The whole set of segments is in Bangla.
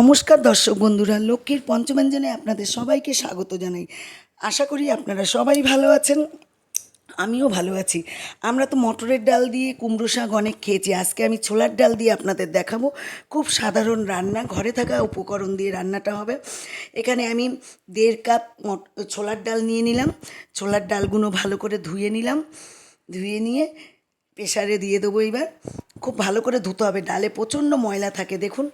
নমস্কার দর্শক বন্ধুরা, লক্ষ্মীর পঞ্চমাঞ্জনে আপনাদের সবাইকে স্বাগত জানাই। আশা করি আপনারা সবাই ভালো আছেন, আমিও ভালো আছি। আমরা তো মটরের ডাল দিয়ে কুমড়ো শাক অনেক খেয়েছি, আজকে আমি ছোলার ডাল দিয়ে আপনাদের দেখাবো। খুব সাধারণ রান্না, ঘরে থাকা উপকরণ দিয়ে রান্নাটা হবে। এখানে আমি দেড় কাপ ছোলার ডাল নিয়ে নিলাম। ছোলার ডালগুলো ভালো করে ধুয়ে নিলাম। ধুয়ে নিয়ে প্রেশারে দিয়ে দেবো এবার খুব ভালো করে ধুতে হবে, ডালে প্রচণ্ড ময়লা থাকে, দেখুন।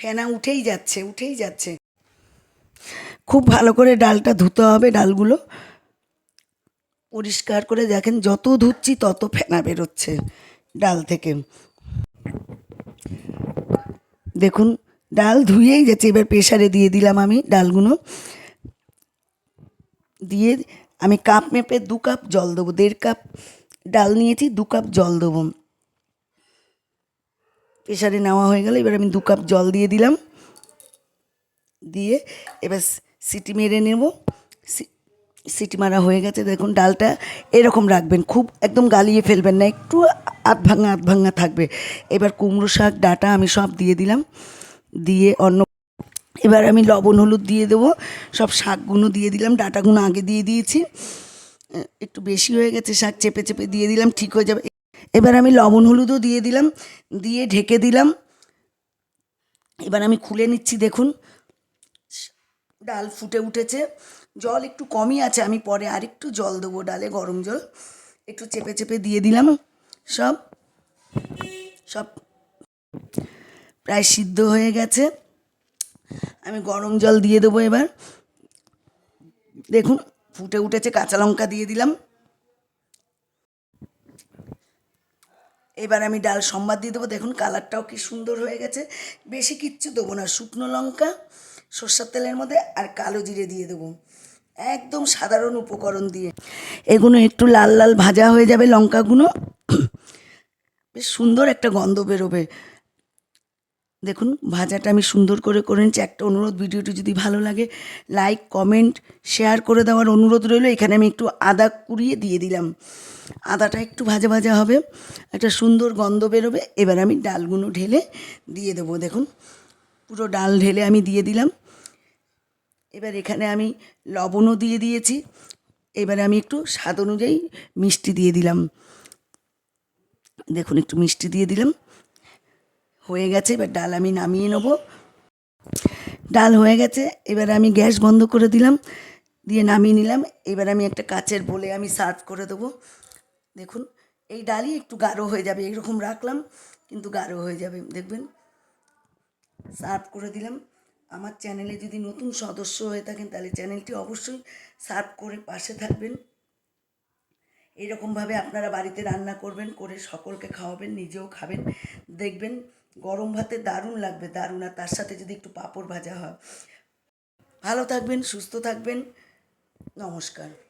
ফেনা উঠেই যাচ্ছে উঠেই যাচ্ছে। খুব ভালো করে ডালটা ধুতে হবে ডালগুলো। পরিষ্কার করে দেখেন, যত ধুচ্ছি তত ফেনা বেরোচ্ছে ডাল থেকে। দেখুন, ডাল ধুয়েই যাচ্ছে। এবার প্রেশারে দিয়ে দিলাম আমি ডালগুলো। দিয়ে আমি কাপ মেপে দু কাপ জল দেবো, দেড় কাপ ডাল নিয়েছি, দু কাপ জল দেবো। প্রেশারে নেওয়া হয়ে গেল। এবার আমি দু কাপ জল দিয়ে দিলাম। দিয়ে এবার সিটি মেরে নেব। সিটি মারা হয়ে গেছে। দেখুন, ডালটা এরকম রাখবেন। খুব একদম গালিয়ে ফেলবেন না। একটু আধ ভাঙা আধ ভাঙা থাকবে। এবার কুমড়ো শাক, ডাটা আমি সব দিয়ে দিলাম। দিয়ে অন্য এবার আমি লবণ, হলুদ দিয়ে দেবো। সব শাকগুলো দিয়ে দিলাম। ডাটাগুলো আগে দিয়ে দিয়েছি। একটু বেশি হয়ে গেছে। শাক চেপে চেপে দিয়ে দিলাম। ঠিক হয়ে যাবে। এবার আমি লবণ হলুদও দিয়ে দিলাম, দিয়ে ঢেকে দিলাম। এবার আমি খুলে নিচ্ছি, দেখুন। ডাল ফুটে উঠেছে। জল একটু কমই আছে, আমি পরে আরেকটু জল দেবো ডালে, গরম জল। একটু চেপে চেপে দিয়ে দিলাম, সব। সব প্রায় সিদ্ধ হয়ে গেছে। আমি গরম জল দিয়ে দেবো এবার। দেখুন, ফুটে উঠেছে, কাঁচা লঙ্কা দিয়ে দিলাম। এবার আমি ডাল সম্বাদ দিয়ে দেবো। দেখুন কালারটাও কি সুন্দর হয়ে গেছে। বেশি কিচ্ছু দেবো না। শুকনো লঙ্কা, সর্ষের তেলের মধ্যে আর কালো জিরে দিয়ে দেবো। একদম সাধারণ উপকরণ দিয়ে। এগুলো একটু লাল লাল ভাজা হয়ে যাবে লঙ্কাগুলো। বেশ সুন্দর একটা গন্ধ বেরোবে। দেখুন ভাজাটা আমি সুন্দর করে করে নিচ্ছি। একটা অনুরোধ, ভিডিওটি যদি ভালো লাগে, লাইক, কমেন্ট, শেয়ার করে দেওয়ার অনুরোধ রইল। এখানে আমি একটু আদা কুড়িয়ে দিয়ে দিলাম। আদাটা একটু ভাজা ভাজা হবে, একটা সুন্দর গন্ধ বেরোবে। এবার আমি ডালগুলো ঢেলে দিয়ে দেবো, দেখুন। পুরো ডাল ঢেলে আমি দিয়ে দিলাম। এবার এখানে আমি লবণও দিয়ে দিয়েছি। এবারে আমি একটু স্বাদ অনুযায়ী মিষ্টি দিয়ে দিলাম। দেখুন, একটু মিষ্টি দিয়ে দিলাম। হয়ে গেছে, এবার ডাল আমি নামিয়ে নেব। ডাল হয়ে গেছে, এবার আমি গ্যাস বন্ধ করে দিলাম, দিয়ে নামিয়ে নিলাম। এবার আমি একটা কাচের বলে আমি সার্ভ করে দেবো। দেখুন, এই ডালই একটু গাঢ় হয়ে যাবে, এইরকম রাখলাম, কিন্তু গাঢ় হয়ে যাবে, দেখবেন। সার্ভ করে দিলাম। আমার চ্যানেলে যদি নতুন সদস্য হয়ে থাকেন, তাহলে চ্যানেলটি অবশ্যই সার্ভ করে পাশে থাকবেন। এরকমভাবে আপনারা বাড়িতে রান্না করবেন, করে সকলকে খাওয়াবেন, নিজেও খাবেন। দেখবেন, গরম ভাতে দারুণ লাগবে, দারুণ। আর তার সাথে যদি একটু পাঁপড় ভাজা হয়। ভালো থাকবেন, সুস্থ থাকবেন। নমস্কার।